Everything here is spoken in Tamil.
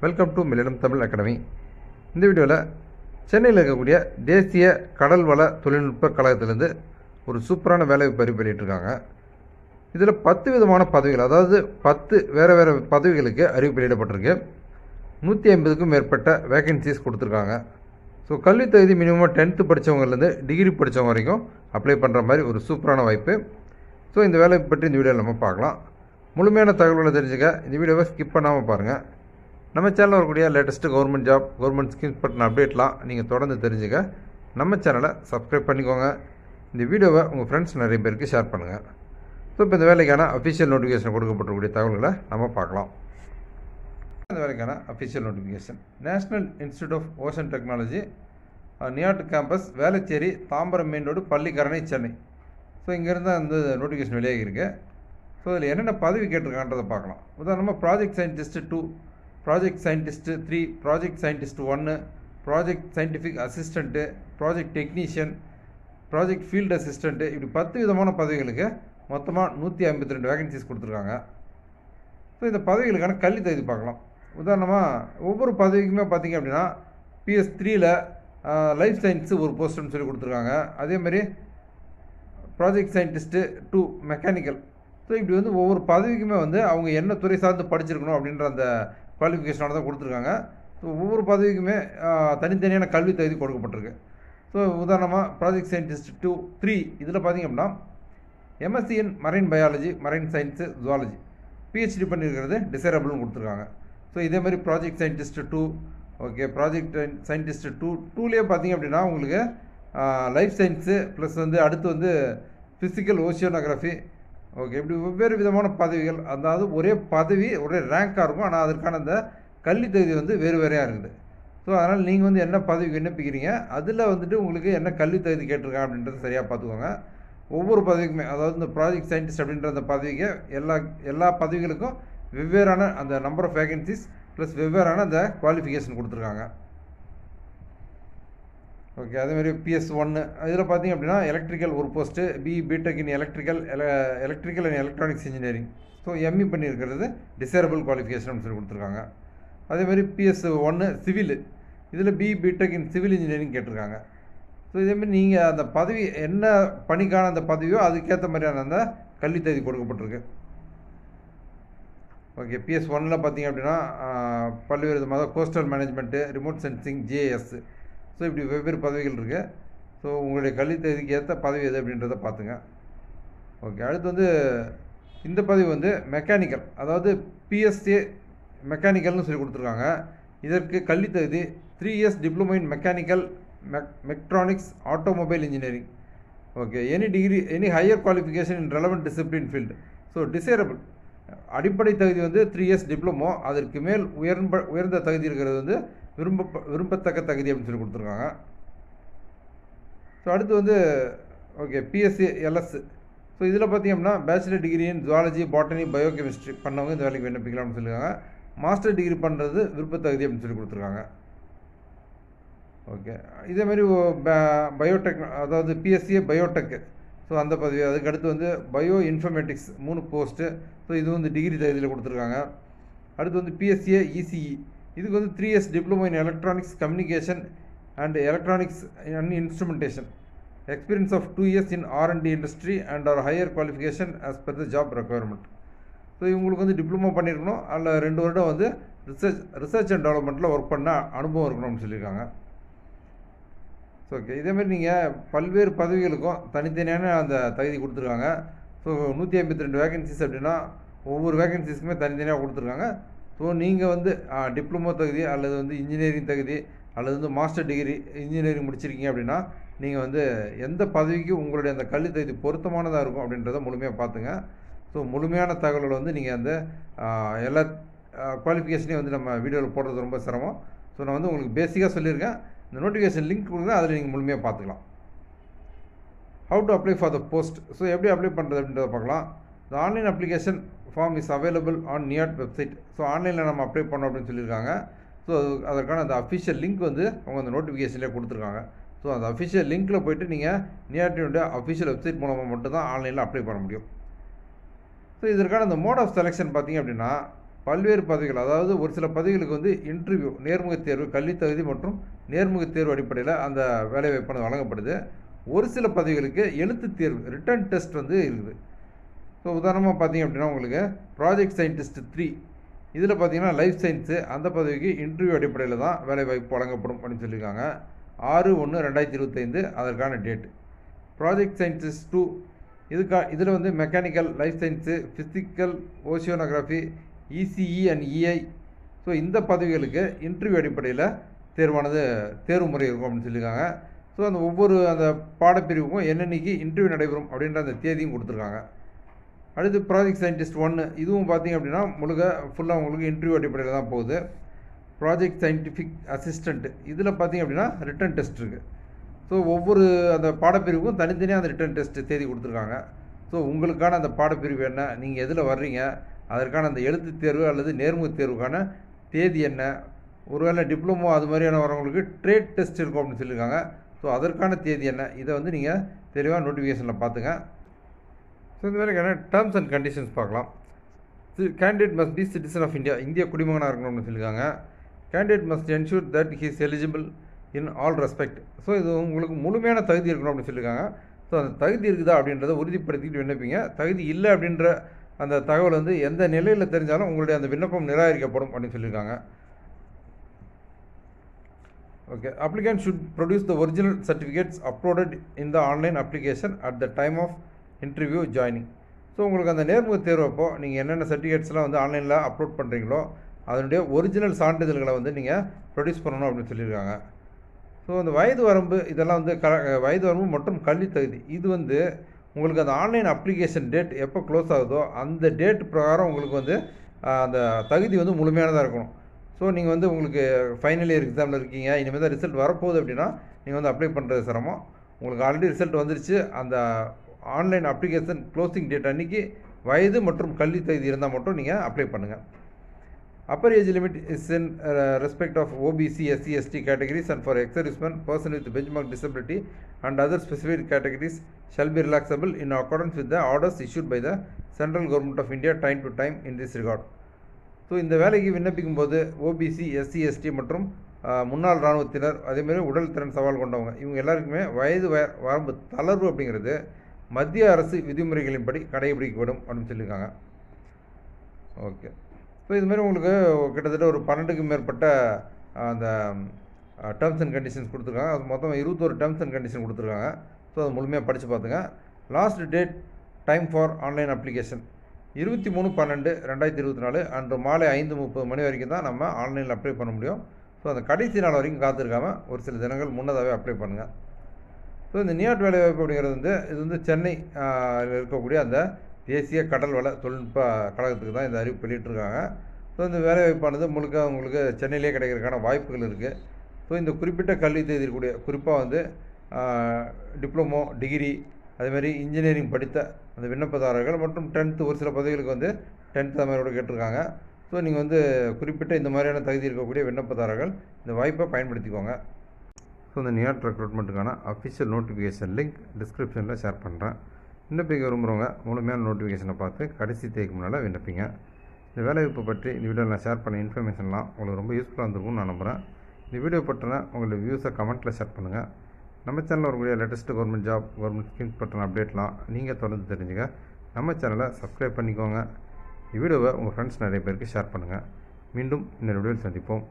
Welcome to millennium Tamil academy இந்த வீடியோவில் சென்னையில் இருக்கக்கூடிய தேசிய கடல் வள தொழில்நுட்ப கழகத்திலேருந்து ஒரு சூப்பரான வேலை அறிவிப்பு வெளியிட்டிருக்காங்க இதில் பத்து விதமான பதவிகள் அதாவது பத்து வேறு வேறு பதவிகளுக்கு அறிவிப்பு வெளியிடப்பட்டிருக்கு நூற்றி ஐம்பதுக்கும் மேற்பட்ட வேகன்சிஸ் கொடுத்துருக்காங்க. ஸோ கல்வி தகுதி மினிமம் டென்த்து படித்தவங்கலேருந்து டிகிரி படித்தவங்க வரைக்கும் அப்ளை பண்ணுற மாதிரி ஒரு சூப்பரான வாய்ப்பு. ஸோ இந்த வேலை பற்றி இந்த வீடியோவில் நம்ம பார்க்கலாம். முழுமையான தகவல்களை தெரிஞ்சுக்க இந்த வீடியோவை ஸ்கிப் பண்ணாமல் பாருங்கள் நம்ம சேனலில் வரக்கூடிய latest government job government schemes பற்றின அப்டேட்லாம் நீங்கள் தொடர்ந்து தெரிஞ்சுக்க. நம்ம சேனலை சப்ஸ்கிரைப் பண்ணிக்கோங்க. இந்த வீடியோவை உங்கள் ஃப்ரெண்ட்ஸ் நிறைய பேருக்கு ஷேர் பண்ணுங்கள் ஸோ இப்போ இந்த வேலைக்கான அஃபிஷியல் நோட்டிஃபிகேஷன் கொடுக்கப்பட்டிருக்கக்கூடிய தகவல்களை நம்ம பார்க்கலாம். இந்த வேலைக்கான official notification national institute of ocean technology NIOT campus Velachery Tambaram main road Pallikaranai Chennai. So இங்கேருந்து அந்த நோட்டிஃபிகேஷன் வெளியாகிருக்கு ஸோ இதில் என்னென்ன பதவி கேட்டிருக்கான்றதை பார்க்கலாம். உதாரணமாக project scientist two project scientist three project scientist ஒன்று project scientific assistant project technician project field assistant இப்படி பத்து விதமான பதவிகளுக்கு மொத்தமாக நூற்றி ஐம்பத்தி ரெண்டு வேகன்சிஸ் கொடுத்துருக்காங்க. ஸோ இந்த பதவிகளுக்கான கல்வி தகுதி பார்க்கலாம். உதாரணமாக ஒவ்வொரு பதவிக்குமே பார்த்தீங்க அப்படின்னா பிஎஸ் த்ரீயில் லைஃப் சயின்ஸு ஒரு போஸ்ட்னு சொல்லி கொடுத்துருக்காங்க. அதேமாதிரி project scientist two mechanical so இப்படி வந்து ஒவ்வொரு பதவிக்குமே வந்து அவங்க என்ன துறை சார்ந்து படிச்சிருக்கணும் அப்படின்ற அந்த குவாலிஃபிகேஷனோட தான் கொடுத்துருக்காங்க. ஸோ ஒவ்வொரு பதவிக்குமே தனித்தனியான கல்வி தகுதி கொடுக்கப்பட்டிருக்கு. ஸோ உதாரணமாக ப்ராஜெக்ட் சயின்டிஸ்ட் டூ த்ரீ இதில் பார்த்திங்க அப்படின்னா MSc in marine biology marine science zoology PhD பண்ணியிருக்கிறது டிசைரபிள்னு கொடுத்துருக்காங்க. ஸோ இதே மாதிரி project scientist two okay project scientist two டூலேயே பார்த்தீங்க அப்படின்னா உங்களுக்கு லைஃப் சயின்ஸு ப்ளஸ் வந்து அடுத்து வந்து ஃபிசிக்கல் ஓஷியோனோகிராஃபி ஓகே இப்படி வெவ்வேறு விதமான பதவிகள் அதாவது ஒரே பதவி ஒரே ரேங்காக இருக்கும் ஆனால் அதற்கான அந்த கல்வி தகுதி வந்து வேறு வேறையாக இருக்குது. ஸோ அதனால் நீங்கள் வந்து என்ன பதவி விண்ணப்பிக்கிறீங்க அதில் வந்துட்டு உங்களுக்கு என்ன கல்வி தகுதி கேட்டிருக்காங்க அப்படின்றத சரியாக பார்த்துக்கோங்க. ஒவ்வொரு பதவிக்குமே அதாவது இந்த ப்ராஜெக்ட் சயின்டிஸ்ட் அப்படின்ற அந்த பதவிக்கு எல்லா எல்லா பதவிகளுக்கும் வெவ்வேறான அந்த நம்பர் ஆஃப் வேகன்சிஸ் ப்ளஸ் வெவ்வேறான அந்த குவாலிஃபிகேஷன் கொடுத்துருக்காங்க. ஓகே அதேமாதிரி பிஎஸ் ஒன்று இதில் பார்த்தீங்க அப்படின்னா எலக்ட்ரிக்கல் ஒரு post B BTech in electrical electrical and electronics engineering so ME பண்ணியிருக்கிறது டிசேரபிள் குவாலிஃபிகேஷன் சொல்லி கொடுத்துருக்காங்க. அதேமாதிரி பிஎஸ் ஒன்று சிவில் இதில் B BTech in civil engineering கேட்டிருக்காங்க. ஸோ இதேமாதிரி நீங்கள் அந்த பதவி என்ன பணிக்கான அந்த பதவியோ அதுக்கேற்ற மாதிரியான அந்த கல்வி தகுதி கொடுக்கப்பட்டிருக்கு. ஓகே பிஎஸ் ஒன்னில் பார்த்தீங்க அப்படின்னா பல்வேறு விதமாக coastal management remote sensing GAS so இப்படி வெவ்வேறு பதவிகள் இருக்குது ஸோ உங்களுடைய கல்வி தகுதிக்கு ஏற்ற பதவி எது அப்படின்றத பார்த்துங்க ஓகே அடுத்து வந்து இந்த பதவி வந்து மெக்கானிக்கல் அதாவது பிஎஸ்சி மெக்கானிக்கல்னு சொல்லி கொடுத்துருக்காங்க. இதற்கு கல்வி தகுதி three years diploma in mechanical mech mechatronics automobile engineering okay any degree any higher qualification in relevant discipline field so desirable அடிப்படை தகுதி வந்து த்ரீ இயர்ஸ் டிப்ளமோ அதற்கு மேல் உயர்ந்த உயர்ந்த தகுதி இருக்கிறது வந்து விரும்ப விரும்பத்தக்க தகுதி அப்படின்னு சொல்லி கொடுத்துருக்காங்க. ஸோ அடுத்து வந்து ஓகே பிஎஸ்சி எல்எஸ் ஸோ இதில் பார்த்தீங்கன்னா bachelor degree in zoology botany biochemistry பண்ணவங்க இந்த வேலைக்கு விண்ணப்பிக்கலாம்னு சொல்லியிருக்காங்க. மாஸ்டர் டிகிரி பண்ணுறது விருப்பத்தகுதி அப்படின்னு சொல்லி கொடுத்துருக்காங்க. ஓகே இதேமாரி பயோடெக் அதாவது பிஎஸ்சிஏ பயோடெக் ஸோ அந்த பதவி அதுக்கு அடுத்து வந்து பயோ இன்ஃபர்மேட்டிக்ஸ் மூணு போஸ்ட்டு ஸோ இது வந்து டிகிரி தகுதியில் கொடுத்துருக்காங்க. அடுத்து வந்து பிஎஸ்சிஏ இசிஇ இதுக்கு வந்து three years diploma in electronics communication and electronics and instrumentation experience of two years in R and D industry and or higher qualification as per the job requirement so இவங்களுக்கு வந்து டிப்ளமோ பண்ணியிருக்கணும் அதில் ரெண்டு வருடம் வந்து ரிசர்ச் ரிசர்ச் அண்ட் டெவலப்மெண்ட்டில் ஒர்க் பண்ண அனுபவம் இருக்கணும்னு சொல்லியிருக்காங்க. ஸோ ஓகே இதேமாரி நீங்கள் பல்வேறு பதவிகளுக்கும் தனித்தனியான அந்த தகுதி கொடுத்துருக்காங்க. ஸோ நூற்றி ஐம்பத்தி ரெண்டு வேகன்சிஸ் அப்படின்னா ஒவ்வொரு வேகன்சிஸ்க்குமே தனித்தனியாக கொடுத்துருக்காங்க. ஸோ நீங்கள் வந்து டிப்ளமோ தகுதி அல்லது வந்து இன்ஜினியரிங் தகுதி அல்லது வந்து மாஸ்டர் டிகிரி இன்ஜினியரிங் முடிச்சிருக்கீங்க அப்படின்னா நீங்கள் வந்து எந்த பதவிக்கு உங்களுடைய அந்த கல்வி தகுதி பொருத்தமானதாக இருக்கும் அப்படின்றத முழுமையாக பார்த்துங்க ஸோ முழுமையான தகவல்களை வந்து நீங்கள் அந்த எல்லா குவாலிஃபிகேஷனையும் வந்து நம்ம வீடியோவில் போடுறது ரொம்ப சிரமம். ஸோ நான் வந்து உங்களுக்கு பேசிக்காக சொல்லியிருக்கேன் இந்த நோட்டிஃபிகேஷன் லிங்க் கொடுங்க அதில் நீங்கள் முழுமையாக பார்த்துக்கலாம் how to apply for the post so எப்படி அப்ளை பண்ணுறது அப்படின்றத பார்க்கலாம் இந்த online application form is available on NIOT website so ஆன்லைனில் நம்ம அப்ளை பண்ணோம் அப்படின்னு சொல்லியிருக்காங்க. ஸோ அதற்கான அந்த அஃபிஷியல் லிங்க் வந்து அவங்க அந்த நோட்டிஃபிகேஷன்லேயே கொடுத்துருக்காங்க. ஸோ அந்த அஃபிஷியல் லிங்க்கில் போய்ட்டு நீங்கள் நியாட்டினுடைய அஃபிஷியல் வெப்சைட் மூலமாக மட்டும்தான் ஆன்லைனில் அப்ளை பண்ண முடியும். ஸோ இதற்கான அந்த மோட் ஆஃப் செலெக்ஷன் பார்த்தீங்க அப்படின்னா பல்வேறு பதவிகள் அதாவது ஒரு சில பதவிகளுக்கு வந்து இன்டர்வியூ நேர்முகத் தேர்வு கல்வித் தகுதி மற்றும் நேர்முகத் தேர்வு அடிப்படையில் அந்த வேலைவாய்ப்பானது வழங்கப்படுது. ஒரு சில பதவிகளுக்கு எழுத்துத் தேர்வு ரிட்டன் டெஸ்ட் வந்து இருக்குது. ஸோ உதாரணமாக பார்த்தீங்க அப்படின்னா உங்களுக்கு ப்ராஜெக்ட் சயின்டிஸ்ட் த்ரீ இதில் பார்த்தீங்கன்னா லைஃப் சயின்ஸு அந்த பதவிக்கு இன்டர்வியூ அடிப்படையில் தான் வேலைவாய்ப்பு வழங்கப்படும் அப்படின்னு சொல்லியிருக்காங்க. ஆறு ஒன்று ரெண்டாயிரத்தி இருபத்தைந்து அதற்கான டேட் ப்ராஜெக்ட் சயின்டிஸ்ட் டூ இதுக்கா இதில் வந்து mechanical life science physical oceanography ECE and EI so இந்த பதவிகளுக்கு இன்டர்வியூ அடிப்படையில் தேர்வானது தேர்வு முறை இருக்கும் அப்படின்னு சொல்லியிருக்காங்க. ஸோ அந்த ஒவ்வொரு அந்த பாடப்பிரிவுக்கும் என்னென்னைக்கு இன்டர்வியூ நடைபெறும் அப்படின்ற அந்த தேதியும் கொடுத்துருக்காங்க. அடுத்து ப்ராஜெக்ட் சயின்டிஸ்ட் ஒன்று இதுவும் பார்த்தீங்க அப்படின்னா முழுக்க ஃபுல்லாக உங்களுக்கு இன்டர்வியூ அடிப்படையில் தான் போகுது. ப்ராஜெக்ட் சயின்டிஃபிக் அசிஸ்டண்ட் இதில் பார்த்தீங்க அப்படின்னா ரிட்டன் டெஸ்ட் இருக்குது ஸோ ஒவ்வொரு அந்த பாடப்பிரிவுக்கும் தனித்தனியாக அந்த ரிட்டன் டெஸ்ட் தேதி கொடுத்துருக்காங்க. ஸோ உங்களுக்கான அந்த பாடப்பிரிவு என்ன நீங்கள் எதில் வர்றீங்க அதற்கான அந்த எழுத்து தேர்வு அல்லது நேர்முகத் தேர்வுக்கான தேதி என்ன ஒருவேளை டிப்ளமோ அது மாதிரியான வரவங்களுக்கு ட்ரேட் டெஸ்ட் இருக்கும் அப்படின்னு சொல்லியிருக்காங்க. ஸோ அதற்கான தேதி என்ன இதை வந்து நீங்கள் தெளிவாக நோட்டிஃபிகேஷனில் பார்த்துங்க ஸோ இந்த மாதிரியான டேர்ம்ஸ் அண்ட் கண்டிஷன்ஸ் பார்க்கலாம். Candidate must be citizen of India இந்திய குடிமகனாக இருக்கணும்னு சொல்லியிருக்காங்க. Candidate must ensure that he's eligible in all respect so இது உங்களுக்கு முழுமையான தகுதி இருக்கணும் அப்படின்னு சொல்லியிருக்காங்க. ஸோ அந்த தகுதி இருக்குதா அப்படின்றத உறுதிப்படுத்திக்கிட்டு விண்ணப்பிங்க. தகுதி இல்லை அப்படின்ற அந்த தகவல் வந்து எந்த நிலையில் தெரிஞ்சாலும் உங்களுடைய அந்த விண்ணப்பம் நிராகரிக்கப்படும் அப்படின்னு சொல்லியிருக்காங்க. Okay applicant should produce the original certificates uploaded in the online application at the time of interview joining so உங்களுக்கு அந்த நேர்முக தேர்வப்போ நீங்கள் என்னென்ன சர்டிஃபிகேட்ஸ்லாம் வந்து ஆன்லைனில் அப்லோட் பண்ணுறீங்களோ அதனுடைய ஒரிஜினல் சான்றிதழ்களை வந்து நீங்கள் ப்ரொடியூஸ் பண்ணணும் அப்படின்னு சொல்லியிருக்காங்க. ஸோ அந்த வயது வரம்பு இதெல்லாம் வந்து க வயது வரம்பு மற்றும் கல்வி தகுதி இது வந்து உங்களுக்கு அந்த ஆன்லைன் அப்ளிகேஷன் டேட் எப்போ க்ளோஸ் ஆகுதோ அந்த டேட் பிரகாரம் உங்களுக்கு வந்து அந்த தகுதி வந்து முழுமையானதாக இருக்கணும். ஸோ நீங்கள் வந்து உங்களுக்கு ஃபைனல் இயர் எக்ஸாமில் இருக்கீங்க இனிமேல் தான் ரிசல்ட் வரப்போகுது அப்படின்னா நீங்கள் வந்து அப்ளை பண்ணுறது சிரமம். உங்களுக்கு ஆல்ரெடி ரிசல்ட் வந்துருச்சு அந்த ஆன்லைன் அப்ளிகேஷன் க்ளோசிங் டேட் அன்றைக்கி வயது மற்றும் கல்வி தகுதி இருந்தால் மட்டும் நீங்கள் அப்ளை பண்ணுங்கள் upper age limit is in respect of OBC SC ST categories and for ex serviceman person with benchmark disability and other specific categories shall be relaxable in accordance with the orders issued by the central government of India time to time in this regard so இந்த வேலைக்கு விண்ணப்பிக்கும் போது ஓபிசி எஸ்சி எஸ்டி மற்றும் முன்னாள் இராணுவத்தினர் அதேமாதிரி உடல் திறன் சவால் கொண்டவங்க இவங்க எல்லாருக்குமே வயது வரம்பு தளர்வு அப்படிங்கிறது மத்திய அரசு விதிமுறைகளின்படி கடைபிடிக்கப்படும் அப்படின்னு சொல்லியிருக்காங்க. ஓகே. ஸோ இதுமாரி உங்களுக்கு கிட்டத்தட்ட ஒரு பன்னெண்டுக்கு மேற்பட்ட அந்த டேர்ம்ஸ் அண்ட் கண்டிஷன்ஸ் கொடுத்துருக்காங்க. அது மொத்தம் இருபத்தொரு டேர்ம்ஸ் அண்ட் கண்டிஷன் கொடுத்துருக்காங்க. ஸோ அதை முழுமையாக படித்து பார்த்துங்க. Last date time for online application இருபத்தி மூணு பன்னெண்டு ரெண்டாயிரத்தி இருபத்தி நாலு அன்று மாலை ஐந்து முப்பது மணி வரைக்கும் தான் நம்ம ஆன்லைனில் அப்ளை பண்ண முடியும். ஸோ அந்த கடைசி நாள் வரைக்கும் காத்திருக்காம ஒரு சில தினங்கள் முன்னதாகவே அப்ளை பண்ணுங்கள் ஸோ இந்த நியாட் வேலைவாய்ப்பு அப்படிங்கிறது வந்து இது வந்து சென்னை இருக்கக்கூடிய அந்த தேசிய கடல் வள தொழில்நுட்ப கழகத்துக்கு தான் இந்த அறிவிப்பு வெளியிட்டிருக்காங்க. ஸோ இந்த வேலைவாய்ப்பானது முழுக்க உங்களுக்கு சென்னையிலே கிடைக்கிறதுக்கான வாய்ப்புகள் இருக்குது ஸோ இந்த குறிப்பிட்ட கல்வி தேதி இருக்கக்கூடிய குறிப்பாக வந்து டிப்ளமோ டிகிரி அதேமாதிரி இன்ஜினியரிங் படித்த அந்த விண்ணப்பதாரர்கள் மற்றும் டென்த்து ஒரு சில பதவிகளுக்கு வந்து டென்த் அது மாதிரி கூட கேட்டிருக்காங்க. ஸோ நீங்கள் வந்து குறிப்பிட்ட இந்த மாதிரியான தகுதி இருக்கக்கூடிய விண்ணப்பதாரர்கள் இந்த வாய்ப்பை பயன்படுத்திக்கோங்க. ஸோ இந்த நியாட் ரெக்ரூட்மெண்ட்டுக்கான அஃபிஷியல் நோட்டிஃபிகேஷன் லிங்க் டிஸ்கிரிப்ஷனில் ஷேர் பண்ணுறேன் விண்ணப்பிக்க விரும்புகிறவங்க முழுமையான நோட்டிஃபிகேஷனை பார்த்து கடைசி தேதிக்கு முன்னால் விண்ணப்பிங்க. இந்த வேலைவாய்ப்பு பற்றி இந்த வீடியோவில் நான் ஷேர் பண்ண இன்ஃபர்மேஷன்லாம் உங்களுக்கு ரொம்ப யூஸ்ஃபுல்லாக இருந்திருக்கும்னு நான் நம்புகிறேன் இந்த வீடியோ பற்றின உங்களுடைய வியூஸை கமெண்ட்டில் ஷேர் பண்ணுங்கள் நம்ம சேனலில் வரக்கூடிய latest government job government schemes பற்றின அப்டேட்லாம் நீங்கள் தொடர்ந்து தெரிஞ்சுங்க நம்ம சேனலை சப்ஸ்கிரைப் பண்ணிக்கோங்க. இந்த வீடியோவை உங்கள் ஃப்ரெண்ட்ஸ் நிறைய பேருக்கு ஷேர் பண்ணுங்கள் மீண்டும் இன்னொரு வீடியோவில் சந்திப்போம்.